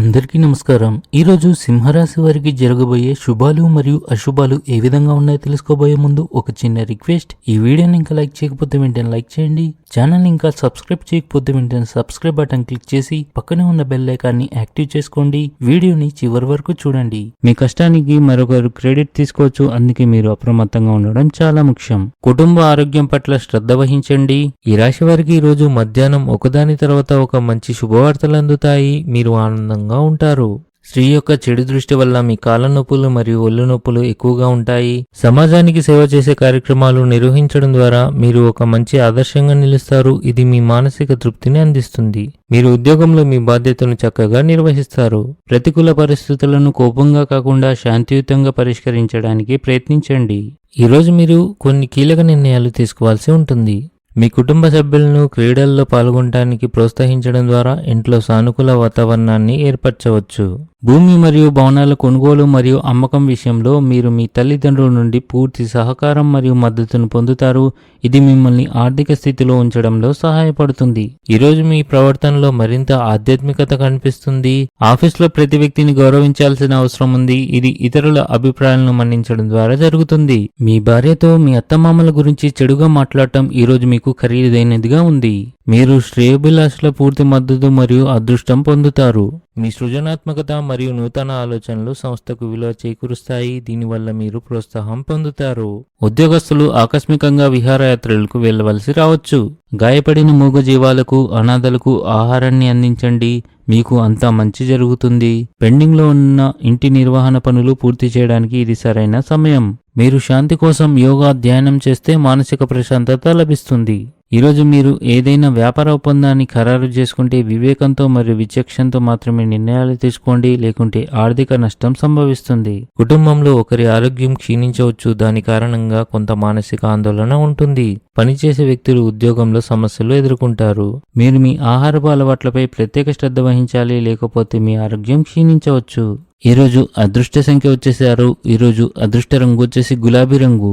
అందరికీ నమస్కారం. ఈరోజు సింహరాశి వారికి జరగబోయే శుభాలు మరియు అశుభాలు ఏ విధంగా ఉన్నాయో తెలుసుకోబోయే ముందు ఒక చిన్న రిక్వెస్ట్. ఈ వీడియోని ఇంకా లైక్ చేయకపోతే వెంటనే లైక్ చేయండి. ఛానల్ ఇంకా సబ్స్క్రైబ్ చేయకపోతే వెంటనే సబ్స్క్రైబ్ బటన్ క్లిక్ చేసి పక్కనే ఉన్న బెల్ ఐకాన్ని యాక్టివ్ చేసుకోండి. వీడియోని చివరి వరకు చూడండి. మీ కష్టానికి మరొకరు క్రెడిట్ తీసుకోవచ్చు. అందుకే మీరు అప్రమత్తంగా ఉండడం చాలా ముఖ్యం. కుటుంబ ఆరోగ్యం పట్ల శ్రద్ధ వహించండి. ఈ రాశి వారికి ఈ రోజు మధ్యాహ్నం ఒకదాని తర్వాత ఒక మంచి శుభవార్తలు అందుతాయి. మీరు ఆనందంగా ఉంటారు. స్త్రీ యొక్క చెడు దృష్టి వల్ల మీ కాళ్ళ నొప్పులు మరియు ఒళ్ళు నొప్పులు ఎక్కువగా ఉంటాయి. సమాజానికి సేవ చేసే కార్యక్రమాలు నిర్వహించడం ద్వారా మీరు ఒక మంచి ఆదర్శంగా నిలుస్తారు. ఇది మీ మానసిక తృప్తిని అందిస్తుంది. మీరు ఉద్యోగంలో మీ బాధ్యతను చక్కగా నిర్వహిస్తారు. ప్రతికూల పరిస్థితులను కోపంగా కాకుండా శాంతియుతంగా పరిష్కరించడానికి ప్రయత్నించండి. ఈరోజు మీరు కొన్ని కీలక నిర్ణయాలు తీసుకోవాల్సి ఉంటుంది. మీ కుటుంబ సభ్యులను క్రీడల్లో పాల్గొనడానికి ప్రోత్సహించడం ద్వారా ఇంట్లో సానుకూల వాతావరణాన్ని ఏర్పరచవచ్చు. భూమి మరియు భవనాల కొనుగోలు మరియు అమ్మకం విషయంలో మీరు మీ తల్లిదండ్రుల నుండి పూర్తి సహకారం మరియు మద్దతును పొందుతారు. ఇది మిమ్మల్ని ఆర్థిక స్థితిలో ఉంచడంలో సహాయపడుతుంది. ఈరోజు మీ ప్రవర్తనలో మరింత ఆధ్యాత్మికత కనిపిస్తుంది. ఆఫీస్లో ప్రతి వ్యక్తిని గౌరవించాల్సిన అవసరం ఉంది. ఇది ఇతరుల అభిప్రాయాలను మన్నించడం ద్వారా జరుగుతుంది. మీ భార్యతో మీ అత్తమామల గురించి చెడుగా మాట్లాడటం ఈరోజు మీకు ఖరీదైనదిగా ఉంది. మీరు శ్రేయోభిలాషుల పూర్తి మద్దతు మరియు అదృష్టం పొందుతారు. మీ సృజనాత్మకత మరియు నూతన ఆలోచనలు సంస్థకు విలువ చేకూరుస్తాయి. దీనివల్ల మీరు ప్రోత్సాహం పొందుతారు. ఉద్యోగస్తులు ఆకస్మికంగా విహారయాత్రలకు వెళ్ళవలసి రావచ్చు. గాయపడిన మూగజీవాలకు అనాథలకు ఆహారాన్ని అందించండి. మీకు అంతా మంచి జరుగుతుంది. పెండింగ్లో ఉన్న ఇంటి నిర్వహణ పనులు పూర్తి చేయడానికి ఇది సరైన సమయం. మీరు శాంతి కోసం యోగా ధ్యానం చేస్తే మానసిక ప్రశాంతత లభిస్తుంది. ఈరోజు మీరు ఏదైనా వ్యాపార ఒప్పందాన్ని ఖరారు చేసుకుంటే వివేకంతో మరియు విచక్షణతో మాత్రమే నిర్ణయాలు తీసుకోండి లేకుంటే ఆర్థిక నష్టం సంభవిస్తుంది. కుటుంబంలో ఒకరి ఆరోగ్యం క్షీణించవచ్చు. దాని కారణంగా కొంత మానసిక ఆందోళన ఉంటుంది. పనిచేసే వ్యక్తులు ఉద్యోగంలో సమస్యలు ఎదుర్కొంటారు. మీరు మీ ఆహారపు అలవాట్లపై ప్రత్యేక శ్రద్ధ వహించాలి లేకపోతే మీ ఆరోగ్యం క్షీణించవచ్చు. ఈరోజు అదృష్ట సంఖ్య వచ్చేసారు ఈరోజు అదృష్ట రంగు వచ్చేసి గులాబీ రంగు.